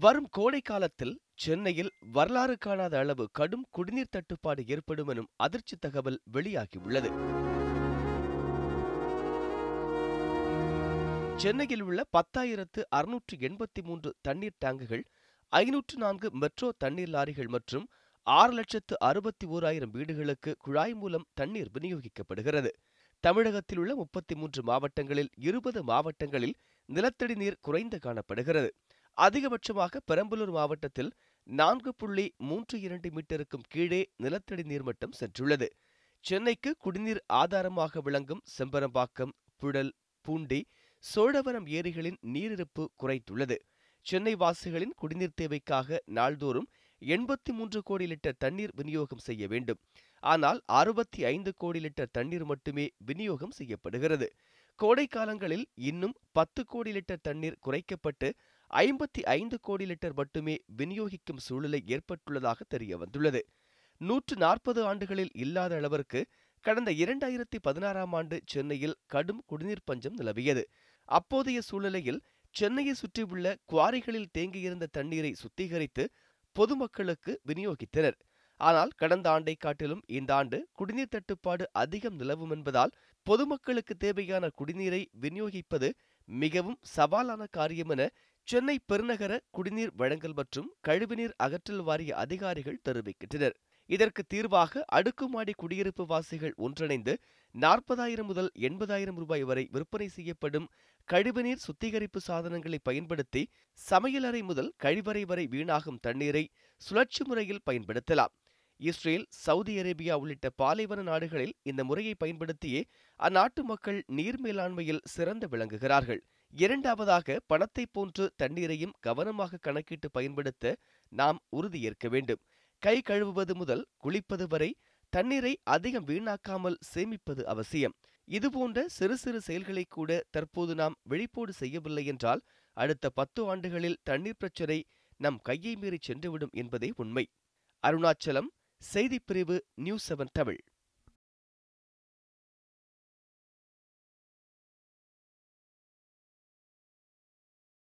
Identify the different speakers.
Speaker 1: வரும் கோடை காலத்தில் சென்னையில் வரலாறு காணாத அளவு கடும் குடிநீர் தட்டுப்பாடு ஏற்படும் எனும் அதிர்ச்சி தகவல் வெளியாகியுள்ளது. சென்னையில் உள்ள பத்தாயிரத்து அறுநூற்று எண்பத்தி மூன்று தண்ணீர் டேங்குகள் ஐநூற்று நான்கு மெட்ரோ தண்ணீர் லாரிகள் மற்றும் ஆறு லட்சத்து அறுபத்தி ஓராயிரம் வீடுகளுக்கு குழாய் மூலம் தண்ணீர் விநியோகிக்கப்படுகிறது. தமிழகத்தில் உள்ள முப்பத்தி மூன்று மாவட்டங்களில் இருபது மாவட்டங்களில் நிலத்தடி நீர் குறைந்து காணப்படுகிறது. அதிகபட்சமாக பெரம்பலூர் மாவட்டத்தில் நான்கு புள்ளி மூன்று இரண்டு மீட்டருக்கும் கீழே நிலத்தடி நீர்மட்டம் சென்றுள்ளது. சென்னைக்கு குடிநீர் ஆதாரமாக விளங்கும் செம்பரம்பாக்கம் புழல் பூண்டி சோழவரம் ஏரிகளின் நீரிருப்பு குறைத்துள்ளது சென்னை வாசிகளின் குடிநீர் தேவைக்காக நாள்தோறும் எண்பத்தி மூன்று கோடி லிட்டர் தண்ணீர் விநியோகம் செய்ய வேண்டும். ஆனால் அறுபத்தி ஐந்து கோடி லிட்டர் தண்ணீர் மட்டுமே விநியோகம் செய்யப்படுகிறது. கோடை காலங்களில் இன்னும் பத்து கோடி லிட்டர் தண்ணீர் குறைக்கப்பட்டு ஐம்பத்தி ஐந்து கோடி லிட்டர் மட்டுமே விநியோகிக்கும் சூழ்நிலை ஏற்பட்டுள்ளதாக தெரிய வந்துள்ளது. நூற்று நாற்பது ஆண்டுகளில் இல்லாத அளவிற்கு கடந்த இரண்டாயிரத்தி பதினாறாம் ஆண்டு சென்னையில் கடும் குடிநீர் பஞ்சம் நிலவியது. அப்போதைய சூழ்நிலையில் சென்னையை சுற்றியுள்ள குவாரிகளில் தேங்கியிருந்த தண்ணீரை சுத்திகரித்து பொதுமக்களுக்கு விநியோகித்தனர். ஆனால் கடந்த ஆண்டை காட்டிலும் இந்த ஆண்டு குடிநீர் தட்டுப்பாடு அதிகம் நிலவும் என்பதால் பொதுமக்களுக்கு தேவையான குடிநீரை விநியோகிப்பது மிகவும் சவாலான காரியம் என சென்னை பெருநகர குடிநீர் வழங்கல் மற்றும் கழிவுநீர் அகற்றல் வாரிய அதிகாரிகள் தெரிவிக்கின்றனர். இதற்கு தீர்வாக அடுக்குமாடி குடியிருப்பு வாசிகள் ஒன்றிணைந்து நாற்பதாயிரம் முதல் எண்பதாயிரம் ரூபாய் வரை விற்பனை செய்யப்படும் கழிவுநீர் சுத்திகரிப்பு சாதனங்களை பயன்படுத்தி சமையலறை முதல் கழிவறை வரை வீணாகும் தண்ணீரை சுழற்சி முறையில் பயன்படுத்தலாம். இஸ்ரேல் சவுதி அரேபியா உள்ளிட்ட பாலைவன நாடுகளில் இந்த முறையை பயன்படுத்தியே அந்நாட்டு மக்கள் நீர் மேலாண்மையில் சிறந்து விளங்குகிறார்கள். இரண்டாவதாக பணத்தை போன்று தண்ணீரையும் கவனமாக கணக்கிட்டு பயன்படுத்த நாம் உறுதியேற்க வேண்டும். கை கழுவுவது முதல் குளிப்பது வரை தண்ணீரை அதிகம் வீணாக்காமல் சேமிப்பது அவசியம். இதுபோன்ற சிறு சிறு செயல்களை கூட தற்போது நாம் விழிப்போடு செய்யவில்லை என்றால் அடுத்த பத்து ஆண்டுகளில் தண்ணீர் பிரச்சனை நம் கையை மீறி சென்றுவிடும் என்பதே உண்மை. அருணாச்சலம் செய்திப்பிரிவு நியூஸ் செவன் தமிழ்.